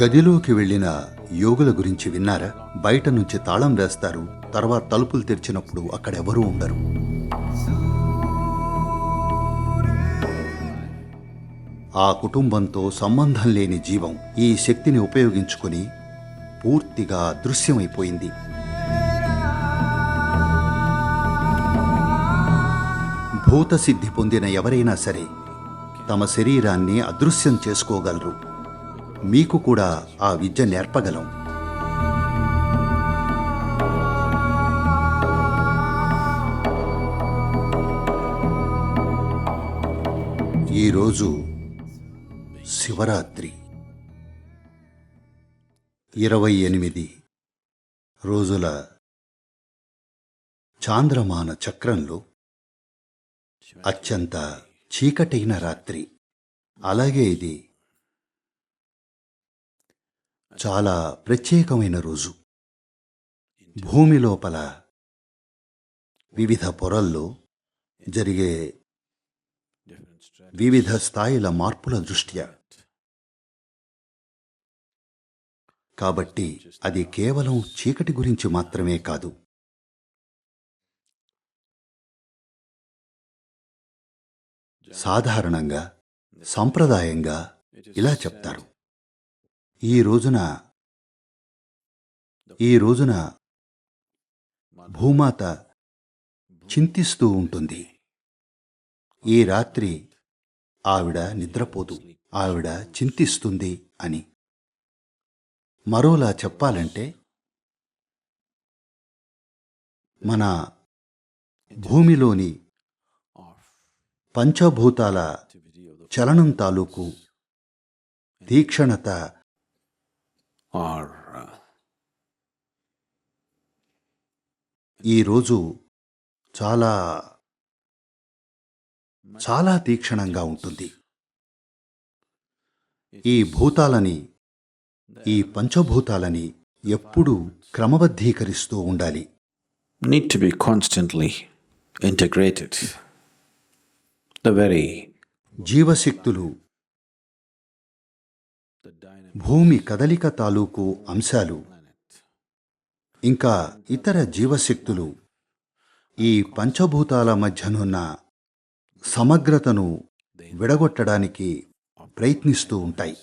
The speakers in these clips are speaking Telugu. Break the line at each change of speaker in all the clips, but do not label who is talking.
గదిలోకి వెళ్ళిన యోగుల గురించి విన్నారా? బయట నుంచి తాళం వేస్తారు తర్వాత తలుపులు తెరిచినప్పుడు అక్కడెవరూ ఉండరు. ఆ కుటుంబంతో సంబంధం లేని జీవం ఈ శక్తిని ఉపయోగించుకొని పూర్తిగా దృశ్యమైపోయింది. భూతసిద్ధి పొందిన ఎవరైనా సరే తమ శరీరాన్ని అదృశ్యం చేసుకోగలరు. మీకు కూడా ఆ విద్య నేర్పగలం. ఈరోజు శివరాత్రి. ఇరవై ఎనిమిది రోజుల చాంద్రమాన చక్రంలో అత్యంత చీకటైన రాత్రి. అలాగే ఇది చాలా ప్రత్యేకమైన రోజు. భూమి లోపల వివిధ పొరల్లో జరిగే వివిధ స్థాయిల మార్పుల దృష్ట్యా. కాబట్టి అది కేవలం చీకటి గురించి మాత్రమే కాదు. సాధారణంగా సంప్రదాయంగా ఇలా చెప్తారు. ఈ రోజున ఈ రోజున భూమాత చింతిస్తూ ఉంటుంది. ఈ రాత్రి ఆవిడ నిద్రపోదు ఆవిడ చింతిస్తుంది అని. మరోలా చెప్పాలంటే మన భూమిలోని పంచభూతాల చలనం తాలూకు తీక్షణత ఈరోజు చాలా చాలా తీక్షణంగా ఉంటుంది. ఈ భూతాలని ఈ పంచభూతాలని ఎప్పుడూ క్రమబద్ధీకరిస్తూ ఉండాలి.
Need to be constantly integrated. The very
జీవశక్తులు భూమి కదలిక తాలూకు అంశాలు. ఇంకా ఇతర జీవశక్తులు. ఈ పంచభూతాల మధ్యనున్న సమగ్రతను విడగొట్టడానికి ప్రయత్నిస్తూ ఉంటాయి.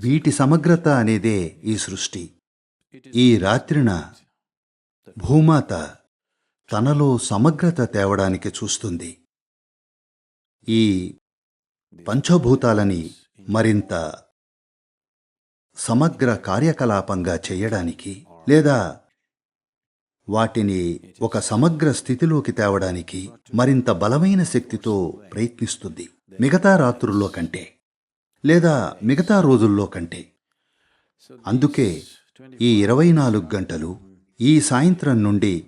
వీటి సమగ్రత అనేదే ఈ సృష్టి. ఈ రాత్రిన భూమాత తనలో సమగ్రత తేవడానికి చూస్తుంది. ఈ పంచభూతాలని మరింత సమగ్ర కార్యకలాపంగా చేయడానికి లేదా వాటిని ఒక సమగ్ర స్థితిలోకి తేవడానికి మరింత బలమైన శక్తితో ప్రయత్నిస్తుంది మిగతా రాత్రుల్లో కంటే లేదా మిగతా రోజుల్లో కంటే. అందుకే ఈ ఇరవై నాలుగు గంటలు ఈ సాయంత్రం నుండి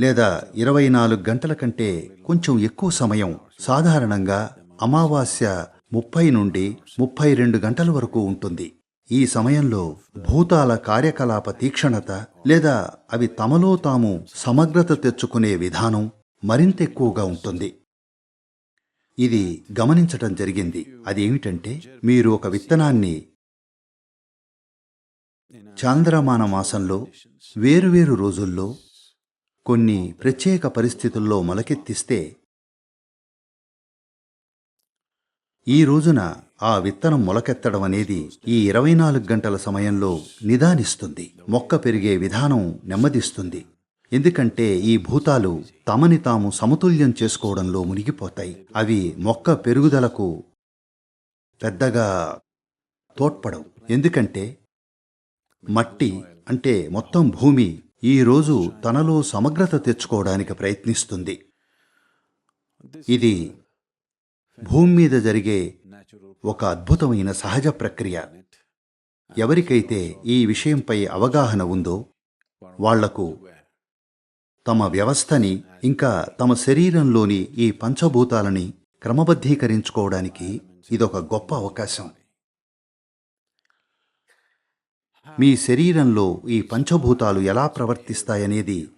లేదా ఇరవై నాలుగు గంటల కంటే కొంచెం ఎక్కువ సమయం సాధారణంగా అమావాస్య ముప్పై నుండి ముప్పై రెండు గంటల వరకు ఉంటుంది. ఈ సమయంలో భూతాల కార్యకలాప తీక్షణత లేదా అవి తమలో తాము సమగ్రత తెచ్చుకునే విధానం మరింత ఎక్కువగా ఉంటుంది. ఇది గమనించటం జరిగింది. అదేమిటంటే మీరు ఒక విత్తనాన్ని చాంద్రమాన మాసంలో వేరువేరు రోజుల్లో కొన్ని ప్రత్యేక పరిస్థితుల్లో మొలకెత్తిస్తే ఈ రోజున ఆ విత్తనం మొలకెత్తడం అనేది ఈ ఇరవై నాలుగు గంటల సమయంలో నిదానిస్తుంది. మొక్క పెరిగే విధానం నెమ్మదిస్తుంది. ఎందుకంటే ఈ భూతాలు తమని తాము సమతుల్యం చేసుకోవడంలో మునిగిపోతాయి. అవి మొక్క పెరుగుదలకు పెద్దగా తోడ్పడవు. ఎందుకంటే మట్టి అంటే మొత్తం భూమి ఈ రోజు తనలో సమగ్రత తెచ్చుకోవడానికి ప్రయత్నిస్తుంది. ఇది భూమి మీద జరిగే ఒక అద్భుతమైన సహజ ప్రక్రియ. ఎవరికైతే ఈ విషయంపై అవగాహన ఉందో వాళ్ళకు తమ వ్యవస్థని ఇంకా తమ శరీరంలోని ఈ పంచభూతాలని క్రమబద్ధీకరించుకోవడానికి ఇదొక గొప్ప అవకాశం. మీ శరీరంలో ఈ పంచభూతాలు ఎలా ప్రవర్తిస్తాయనేది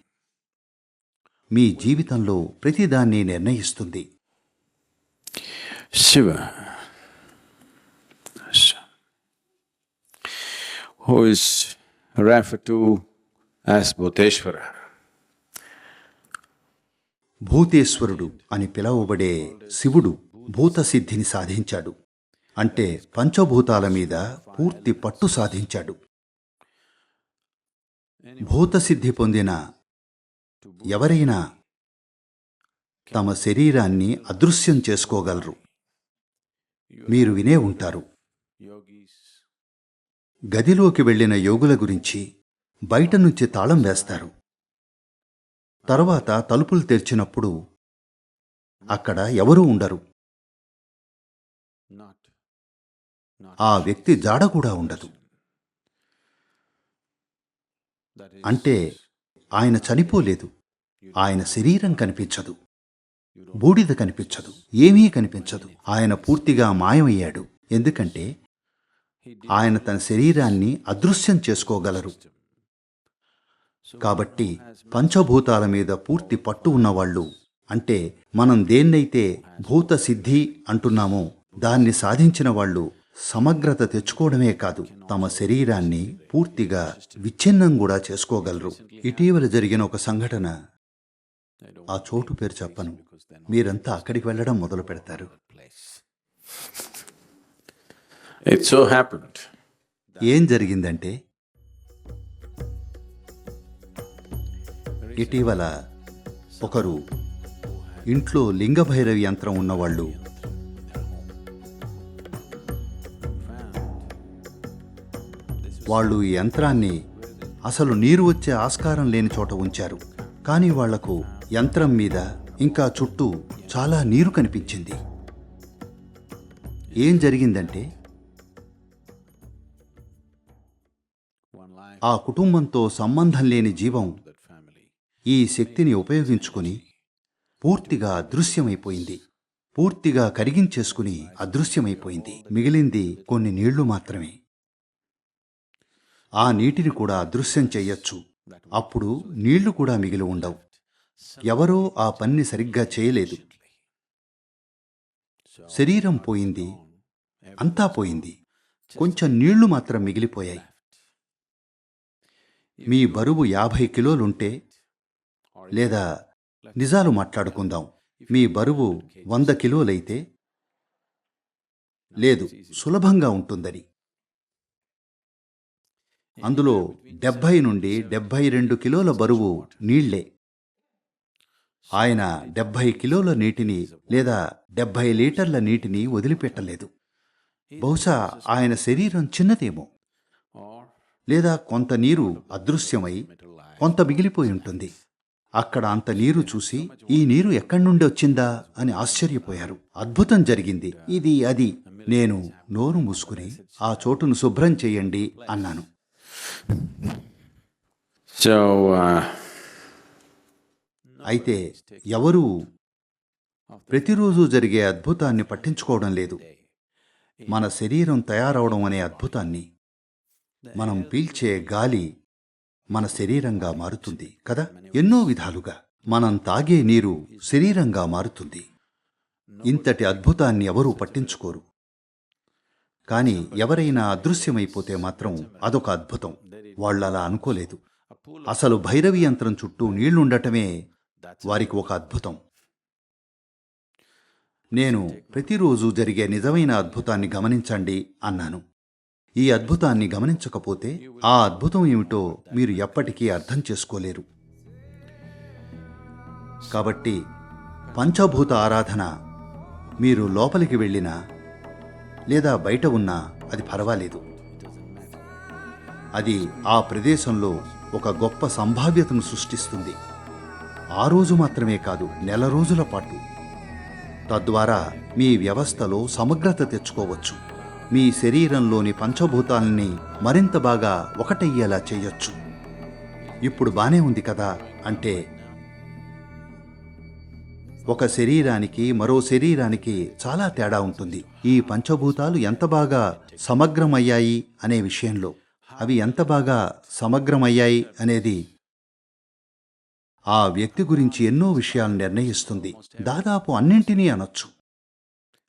మీ జీవితంలో ప్రతిదాన్ని నిర్ణయిస్తుంది.
Shiva who is referred to as Bhuteshwara.
భూతేశ్వరుడు అని పిలవబడే శివుడు భూత సిద్ధిని సాధించాడు. అంటే పంచభూతాల మీద పూర్తి పట్టు సాధించాడు. భూతసిద్ధి పొందిన ఎవరైనా తమ శరీరాన్ని అదృశ్యం చేసుకోగలరు. మీరు వినే ఉంటారు.
Yogis
గదిలోకి వెళ్ళిన యోగుల గురించి బయట నుంచి తాళం వేస్తారు. తర్వాత తలుపులు తెరిచినప్పుడు అక్కడ ఎవరూ ఉండరు. ఆ వ్యక్తి జాడ కూడా ఉండదు. అంటే ఆయన చనిపోలేదు. ఆయన శరీరం కనిపించదు. బూడిద కనిపించదు. ఏమీ కనిపించదు. ఆయన పూర్తిగా మాయమయ్యాడు. ఎందుకంటే ఆయన తన శరీరాన్ని అదృశ్యం చేసుకోగలరు. కాబట్టి పంచభూతాల మీద పూర్తి పట్టు ఉన్నవాళ్ళు. అంటే మనం దేన్నైతే భూత సిద్ధి అంటున్నామో దాన్ని సాధించిన వాళ్ళు సమగ్రత తెచ్చుకోవడమే కాదు తమ శరీరాన్ని పూర్తిగా విచ్ఛిన్నం కూడా చేసుకోగలరు. ఇటీవల జరిగిన ఒక సంఘటన. ఆ చోటు పేరు చెప్పను. మీరంతా అక్కడికి వెళ్ళడం మొదలు పెడతారు
ఇట్ సో హ్యాపెండ్
ఏం జరిగిందంటే ఇటీవల ఒకరు ఇంట్లో లింగభైరవి యంత్రం ఉన్నవాళ్ళు వాళ్ళు ఈ యంత్రాన్ని అసలు నీరు వచ్చే ఆస్కారం లేని చోట ఉంచారు. కానీ వాళ్ళకు యంత్రం మీద ఇంకా చుట్టూ చాలా నీరు కనిపించింది. ఏం జరిగిందంటే ఆ కుటుంబంతో సంబంధం లేని జీవం ఈ శక్తిని ఉపయోగించుకుని పూర్తిగా అదృశ్యమైపోయింది. పూర్తిగా కరిగించేసుకుని అదృశ్యమైపోయింది. మిగిలింది కొన్ని నీళ్ళు మాత్రమే. ఆ నీటిని కూడా అదృశ్యం చెయ్యొచ్చు అప్పుడు నీళ్ళు కూడా మిగిలి ఉండవు. ఎవరో ఆ పన్ని సరిగ్గా చేయలేదు. శరీరం పోయింది. అంతా పోయింది. కొంచెం నీళ్ళు మాత్రం మిగిలిపోయాయి. మీ బరువు యాభై కిలోలుంటే లేదా నిజాలు మాట్లాడుకుందాం. మీ బరువు వంద కిలోలైతే లేదు సులభంగా ఉంటుందని. అందులో డెబ్భై నుండి డెబ్భై రెండు కిలోల బరువు నీళ్ళే. ఆయన డెబ్భై కిలోల నీటిని లేదా డెబ్భై లీటర్ల నీటిని వదిలిపెట్టలేదు. బహుశా ఆయన శరీరం చిన్నదేమో. లేదా కొంత నీరు అదృశ్యమై కొంత మిగిలిపోయి ఉంటుంది. అక్కడ అంత నీరు చూసి ఈ నీరు ఎక్కడి నుండి వచ్చిందా? అని ఆశ్చర్యపోయారు. అద్భుతం జరిగింది. ఇది అది. నేను నోరు మూసుకుని ఆ చోటును శుభ్రం చేయండి అన్నాను.
Uh,
అయితే ఎవరూ ప్రతిరోజు జరిగే అద్భుతాన్ని పట్టించుకోవడం లేదు. మన శరీరం తయారవడం అనే అద్భుతాన్ని మనం పీల్చే గాలి మన శరీరంగా మారుతుంది కదా? ఎన్నో విధాలుగా. మనం తాగే నీరు శరీరంగా మారుతుంది. ఇంతటి అద్భుతాన్ని ఎవరూ పట్టించుకోరు. కానీ ఎవరైనా అదృశ్యమైపోతే మాత్రం అదొక అద్భుతం. వాళ్ళు అలా అనుకోలేదు. అసలు భైరవి యంత్రం చుట్టూ నీళ్ళుండటమే వారికి ఒక అద్భుతం. నేను ప్రతిరోజు జరిగే నిజమైన అద్భుతాన్ని గమనించండి అన్నాను. ఈ అద్భుతాన్ని గమనించకపోతే ఆ అద్భుతం ఏమిటో మీరు ఎప్పటికీ అర్థం చేసుకోలేరు. కాబట్టి పంచభూత ఆరాధన మీరు లోపలికి వెళ్ళినా లేదా బయట ఉన్నా అది పర్వాలేదు. అది ఆ ప్రదేశంలో ఒక గొప్ప సంభావ్యతను సృష్టిస్తుంది. ఆ రోజు మాత్రమే కాదు నెల రోజుల పాటు. తద్వారా మీ వ్యవస్థలో సమగ్రత తెచ్చుకోవచ్చు. మీ శరీరంలోని పంచభూతాలని మరింత బాగా ఒకటయ్యేలా చేయొచ్చు. ఇప్పుడు బానే ఉంది కదా అంటే ఒక శరీరానికి మరో శరీరానికి చాలా తేడా ఉంటుంది. ఈ పంచభూతాలు ఎంత బాగా సమగ్రమయ్యాయి అనే విషయంలో. అవి ఎంత బాగా సమగ్రమయ్యాయి అనేది ఆ వ్యక్తి గురించి ఎన్నో విషయాలు నిర్ణయిస్తుంది. దాదాపు అన్నింటినీ అనొచ్చు.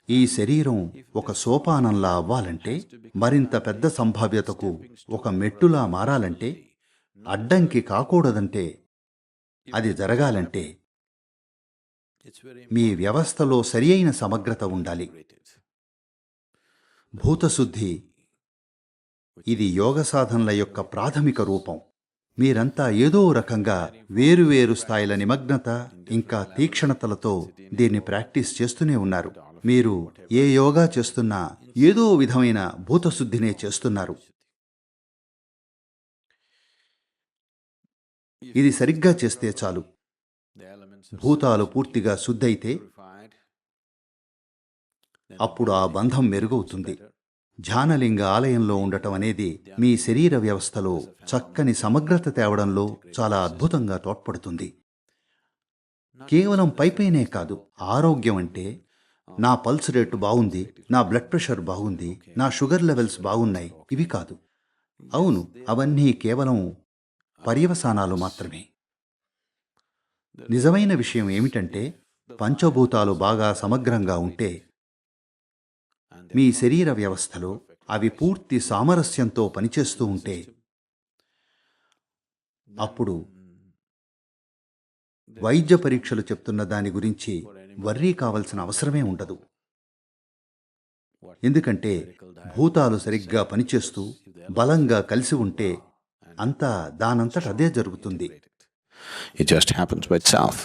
ఈ శరీరం ఒక సోపానంలా అవ్వాలంటే మరింత పెద్ద సంభావ్యతకు ఒక మెట్టులా మారాలంటే అడ్డంకి కాకూడదంటే అది జరగాలంటే మీ వ్యవస్థలో సరి అయిన సమగ్రత ఉండాలి. భూతశుద్ధి ఇది యోగ సాధనల యొక్క ప్రాథమిక రూపం. మీరంతా ఏదో రకంగా వేరువేరు స్థాయిల నిమగ్నత ఇంకా తీక్షణతలతో దీన్ని ప్రాక్టీస్ చేస్తూనే ఉన్నారు. మీరు ఏ యోగా చేస్తున్నా ఏదో విధమైన భూతశుద్ధినే చేస్తున్నారు. ఇది సరిగ్గా చేస్తే చాలు. భూతాలు పూర్తిగా శుద్ధైతే అప్పుడు ఆ బంధం మెరుగవుతుంది. ధ్యానలింగ ఆలయంలో ఉండటం అనేది మీ శరీర వ్యవస్థలో చక్కని సమగ్రత తేవడంలో చాలా అద్భుతంగా తోడ్పడుతుంది. కేవలం పైపైనే కాదు ఆరోగ్యం అంటే నా పల్స్ రేటు బాగుంది నా బ్లడ్ ప్రెషర్ బాగుంది నా షుగర్ లెవెల్స్ బాగున్నాయి ఇవి కాదు. అవును అవన్నీ కేవలం పర్యవసానాలు మాత్రమే. నిజమైన విషయం ఏమిటంటే పంచభూతాలు బాగా సమగ్రంగా ఉంటే మీ శరీర వ్యవస్థలో అవి పూర్తి సామరస్యంతో పనిచేస్తూ ఉంటే అప్పుడు వైద్య పరీక్షలు చెప్తున్న దాని గురించి వర్రీ కావలసిన అవసరమే ఉండదు ఎందుకంటే భూతాలు సరిగ్గా పనిచేస్తూ బలంగా కలిసి ఉంటే అంతా దానంతట అదే జరుగుతుంది
It just happens by itself.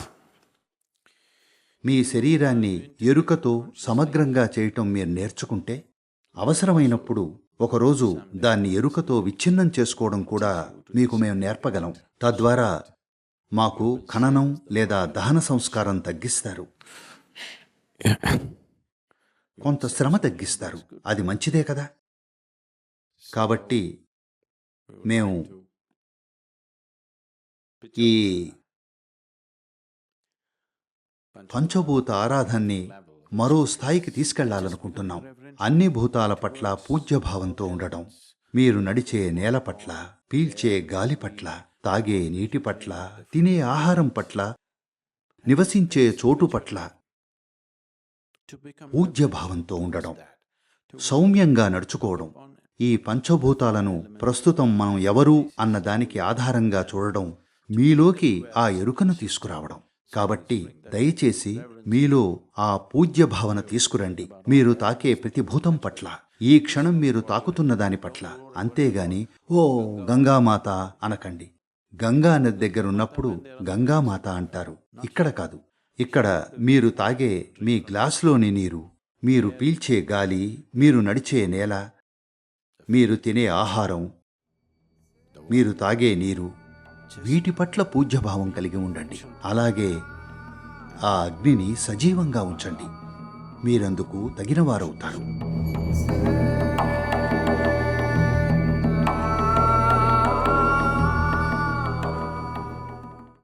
మీ శరీరాన్ని ఎరుకతో సమగ్రంగా చేయటం మీరు నేర్చుకుంటే అవసరమైనప్పుడు ఒకరోజు దాన్ని ఎరుకతో విచ్ఛిన్నం చేసుకోవడం కూడా మీకు మేము నేర్పగలం. తద్వారా మాకు ఖననం లేదా దహన సంస్కారం తగ్గిస్తారు. కొంత శ్రమ తగ్గిస్తారు. అది మంచిదే కదా? కాబట్టి మేము ఈ పంచభూత ఆరాధనని మరో స్థాయికి తీసుకెళ్ళాలనుకుంటున్నాం. అన్ని భూతాల పట్ల పూజ్యభావంతో ఉండడం మీరు నడిచే నేల పట్ల పీల్చే గాలి పట్ల తాగే నీటి పట్ల తినే ఆహారం పట్ల నివసించే చోటు పట్ల పూజ్యభావంతో ఉండడం సౌమ్యంగా నడుచుకోవడం ఈ పంచభూతాలను ప్రస్తుతం మనం ఎవరు అన్నదానికి ఆధారంగా చూడడం మీలోకి ఆ ఎరుకను తీసుకురావడం. కాబట్టి దయచేసి మీలో ఆ పూజ్య భావన తీసుకురండి. మీరు తాకే ప్రతి భూతం పట్ల ఈ క్షణం మీరు తాకుతున్న దాని పట్ల. అంతేగాని ఓ గంగామాత అనకండి. గంగా నది దగ్గర ఉన్నప్పుడు గంగామాత అంటారు. ఇక్కడ కాదు. ఇక్కడ మీరు తాగే మీ గ్లాసులోని నీరు మీరు పీల్చే గాలి మీరు నడిచే నేల మీరు తినే ఆహారం మీరు తాగే నీరు వీటి పట్ల పూజ్యభావం కలిగి ఉండండి. అలాగే ఆ అగ్నిని సజీవంగా ఉంచండి. మీరందుకు తగినవారవుతారు.